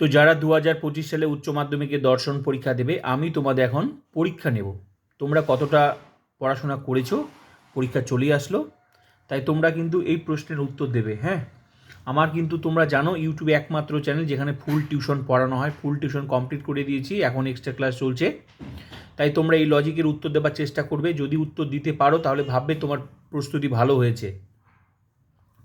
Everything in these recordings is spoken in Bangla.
তো যারা দু হাজার পঁচিশ সালে উচ্চ মাধ্যমিকে দর্শন পরীক্ষা দেবে, আমি তোমাদের এখন পরীক্ষা নেব। তোমরা কতটা পড়াশোনা করেছ, পরীক্ষা চলে আসলো। তাই তোমরা কিন্তু এই প্রশ্নের উত্তর দেবে হ্যাঁ? আমার কিন্তু তোমরা জানো, ইউটিউবে একমাত্র চ্যানেল যেখানে ফুল টিউশন পড়ানো হয়, ফুল টিউশন কমপ্লিট করে দিয়েছি, এখন এক্সট্রা ক্লাস চলছে। তাই তোমরা এই লজিকের উত্তর দেওয়ার চেষ্টা করবে, যদি উত্তর দিতে পারো, তাহলে ভাববে তোমার প্রস্তুতি ভালো হয়েছে।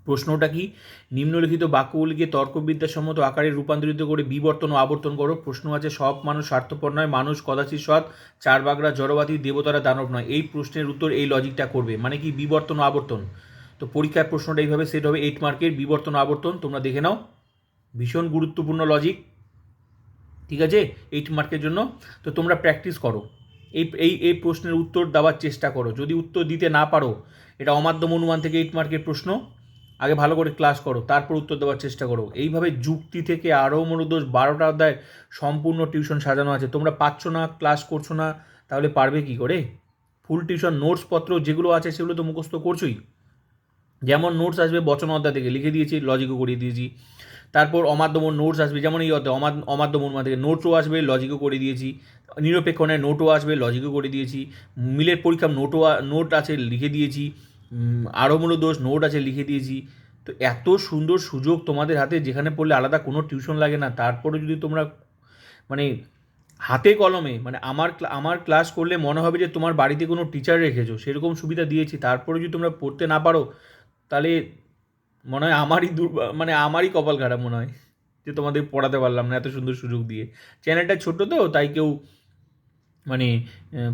প্রশ্নটা কি? নিম্নলিখিত বাক্যগুলিকে তর্কবিদ্যাসম্মত আকারে রূপান্তরিত করে বিবর্তন ও আবর্তন করো। প্রশ্ন আছে, সব মানুষ স্বার্থপর নয়। মানুষ কদাচিৎ সৎ, চার বাগড়া জড়বাদী দেবতারা, দানব নয়। এই প্রশ্নের উত্তর এই লজিকটা করবে। মানে কি? বিবর্তন ও আবর্তন। তো পরীক্ষার প্রশ্নটা এইভাবে সেট হবে এইট মার্কের বিবর্তন ও আবর্তন। তোমরা দেখে নাও। ভীষণ গুরুত্বপূর্ণ লজিক ঠিক আছে? এইট মার্কের জন্য। তো তোমরা প্র্যাকটিস করো। এই এই এই প্রশ্নের উত্তর দেওয়ার চেষ্টা করো। যদি উত্তর দিতে না পারো, এটা অমাধ্যম অনুমান থেকে এইট মার্কের প্রশ্ন। আগে ভালো করে ক্লাস করো, তারপর উত্তর দেওয়ার চেষ্টা করো। এইভাবে যুক্তি থেকে আরও মনোদোষ বারোটা অধ্যায় সম্পূর্ণ টিউশন সাজানো আছে। তোমরা পাচ্ছ না ক্লাস করছ না, তাহলে পারবে কি করে? ফুল টিউশন নোটসপত্র যেগুলো আছে সেগুলো তো মুখস্থ করছোই। যেমন নোটস আসবে বচন অধ্যায় থেকে, লিখে দিয়েছি লজিকও করিয়ে দিয়েছি। তারপর অমাধ্যম নোটস আসবে, যেমন এই অধ্যায় অমাদ অমাধ্যম অনুমান থেকে নোটও আসবে লজিকও করে দিয়েছি। নিরপেক্ষ নয় নোটও আসবে লজিকও করে দিয়েছি। মিলের পরীক্ষা নোটও নোট আছে, লিখে দিয়েছি। মূল দোষ নোট আছে, লিখে দিয়েছি। তো এত সুন্দর সুযোগ তোমাদের হাতে, যেখানে পড়লে আলাদা কোনো টিউশন লাগে না, তারপরে যদি তোমরা মানে হাতে কলমে মানে আমার আমার ক্লাস করলে মনে হবে যে তোমার বাড়িতে কোনো টিচার রেখেছো, সেরকম সুবিধা দিয়েছি। তারপরে যদি তোমরা পড়তে না পারো, তাহলে মনে হয় আমারই দুর মানে আমারই কপাল খারাপ মনে হয়, যে তোমাদের পড়াতে পারলাম না এত সুন্দর সুযোগ দিয়ে। চ্যানেলটা ছোট তো, তাই কেউ মানে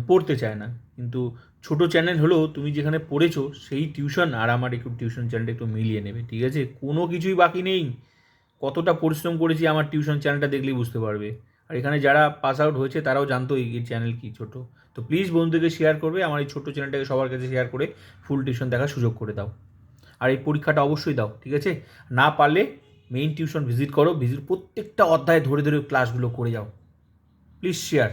পড়তে চায় না। কিন্তু ছোট চ্যানেল হলেও তুমি যেখানে পড়েছো, সেই টিউশন আর আমার একটু টিউশন চ্যানেলটা একটু মিলিয়ে নেবে, ঠিক আছে? কোনো কিছুই বাকি নেই। কতটা পরিশ্রম করেছি আমার টিউশন চ্যানেলটা দেখলেই বুঝতে পারবে। আর এখানে যারা পাস আউট হয়েছে, তারাও জানতো এই চ্যানেল কি ছোট। তো প্লিজ বন্ধুদেরকে শেয়ার করবে, আমার এই ছোট্ট চ্যানেলটাকে সবার কাছে শেয়ার করে ফুল টিউশন দেখার সুযোগ করে দাও। আর এই পরীক্ষাটা অবশ্যই দাও, ঠিক আছে? না পারলে মেইন টিউশন ভিজিট করো ভিজিট প্রত্যেকটা অধ্যায় ধরে ধরে ক্লাসগুলো করে যাও। Please share